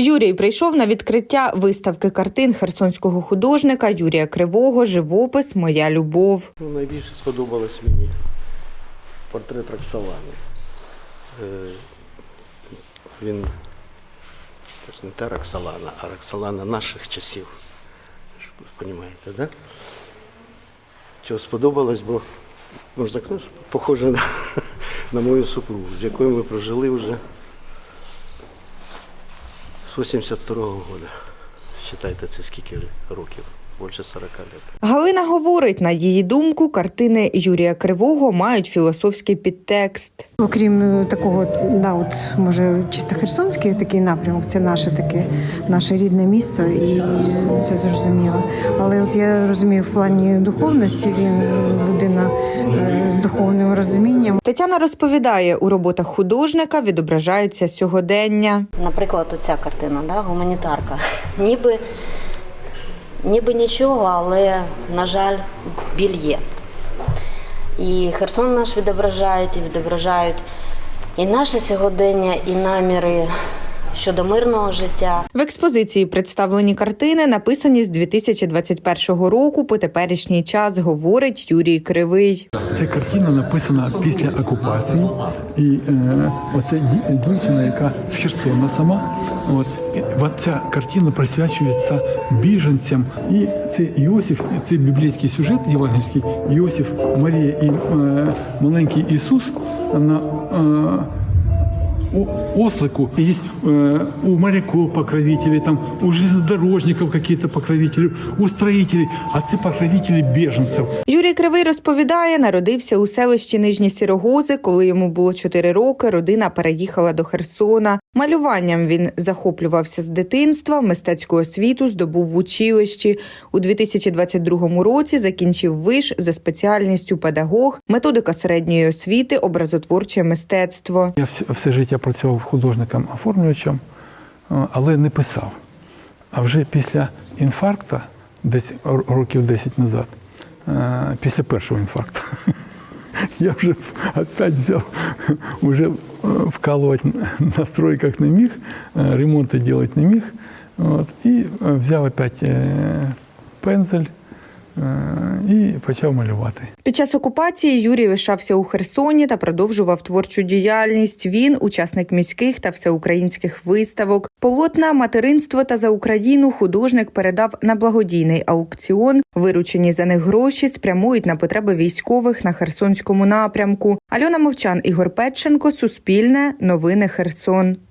Юрій прийшов на відкриття виставки картин херсонського художника Юрія Кривого Живопис Моя любов. Ну, найбільше сподобалось мені портрет Роксолани. Е, Він це ж не та Роксолана, а Роксолана наших часів. Ви да? Чого сподобалось, бо можна сказати, похоже на, на мою супругу, з якою ми прожили вже з 82-го року. Считайте, це скільки років? Більше 40 років. Галина говорить, на її думку, картини Юрія Кривого мають філософський підтекст. Окрім е, такого, да, от може чисто херсонський такий напрямок, це наше таке, наше рідне місто, і це зрозуміло. Але от я розумію, в плані духовності він людина е, з духовним розумінням. Тетяна розповідає, у роботах художника відображається сьогодення. Наприклад, оця картина, да, гуманітарка. Ніби, ніби нічого, але, на жаль, біль є. І Херсон наш відображають, і відображають і наше сьогодення, і наміри щодо мирного життя. В експозиції представлені картини, написані з 2021 року по теперішній час, говорить Юрій Кривий. Ця картина написана після окупації, і е, оце ді- дівчина, яка з Херсона сама. От ця картина присвячується біженцям. І це Йосиф, це біблійський сюжет євангельський. Йосиф, Марія і е, маленький Ісус на е, у ослику есть э, у моряков покровителей, там у железнодорожников какие-то покровители, у строителей, а це покровители беженцев. Юрій Кривий розповідає, народився у селищі Нижні Сірогози. Коли йому було 4 роки, родина переїхала до Херсона. Малюванням він захоплювався з дитинства, мистецьку освіту здобув в училищі. У 2022 році закінчив виш за спеціальністю педагог, методика середньої освіти, образотворче мистецтво. Я все, життя працював художником оформлювачем, е, але не писав. А вже після інфаркту, десь років 10 назад, е, після першого інфаркту, я вже опять взяв, вже е, вкалувати на стройках не міг, е, ремонти робити не міг. От, і е, взяв опять е, пензель е, і почав малювати. Під час окупації Юрій лишався у Херсоні та продовжував творчу діяльність. Він учасник міських та всеукраїнських виставок. Полотна материнство та за Україну художник передав на благодійний аукціон. Виручені за них гроші спрямують на потреби військових на Херсонському напрямку. Альона Мовчан, Ігор Петченко, Суспільне, Новини Херсон.